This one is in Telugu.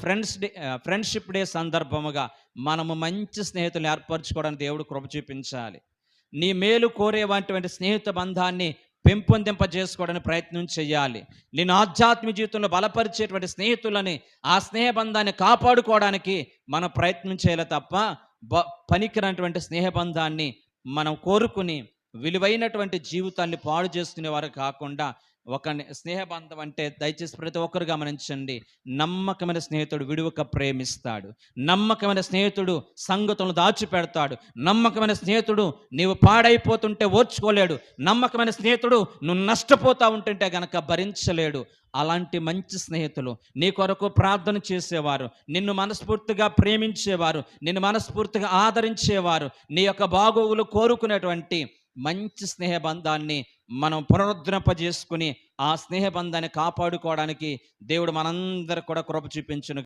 ఫ్రెండ్స్ డే ఫ్రెండ్షిప్ డే సందర్భముగా మనము మంచి స్నేహితులను ఏర్పరచుకోవడానికి దేవుడు కృప చూపించాలి. నీ మేలు కోరేవంటి స్నేహిత బంధాన్ని పెంపొందింపజేసుకోవడానికి ప్రయత్నం చేయాలి. నేను ఆధ్యాత్మిక జీవితంలో బలపరిచేటువంటి స్నేహితులని ఆ స్నేహబంధాన్ని కాపాడుకోవడానికి మనం ప్రయత్నం చేయాలి తప్ప బ పనికినటువంటి స్నేహబంధాన్ని మనం కోరుకుని విలువైనటువంటి జీవితాన్ని పాడు చేసుకునే వారు కాకుండా ఒక స్నేహబంధం అంటే దయచేసి ప్రతి ఒక్కరు గమనించండి. నమ్మకమైన స్నేహితుడు విడువక ప్రేమిస్తాడు. నమ్మకమైన స్నేహితుడు సంగతులను దాచిపెడతాడు. నమ్మకమైన స్నేహితుడు నీవు పాడైపోతుంటే ఓర్చుకోలేడు. నమ్మకమైన స్నేహితుడు నువ్వు నష్టపోతా ఉంటుంటే గనక భరించలేడు. అలాంటి మంచి స్నేహితులు నీ కొరకు ప్రార్థన చేసేవారు. నిన్ను మనస్ఫూర్తిగా ప్రేమించేవారు. నిన్ను మనస్ఫూర్తిగా ఆదరించేవారు. నీ యొక్క బాగోగులు కోరుకునేటువంటి మంచి స్నేహబంధాన్ని మనం పునరుద్ధరింపజేసుకుని ఆ స్నేహబంధాన్ని కాపాడుకోవడానికి దేవుడు మనందరికి కూడా కృప చూపించును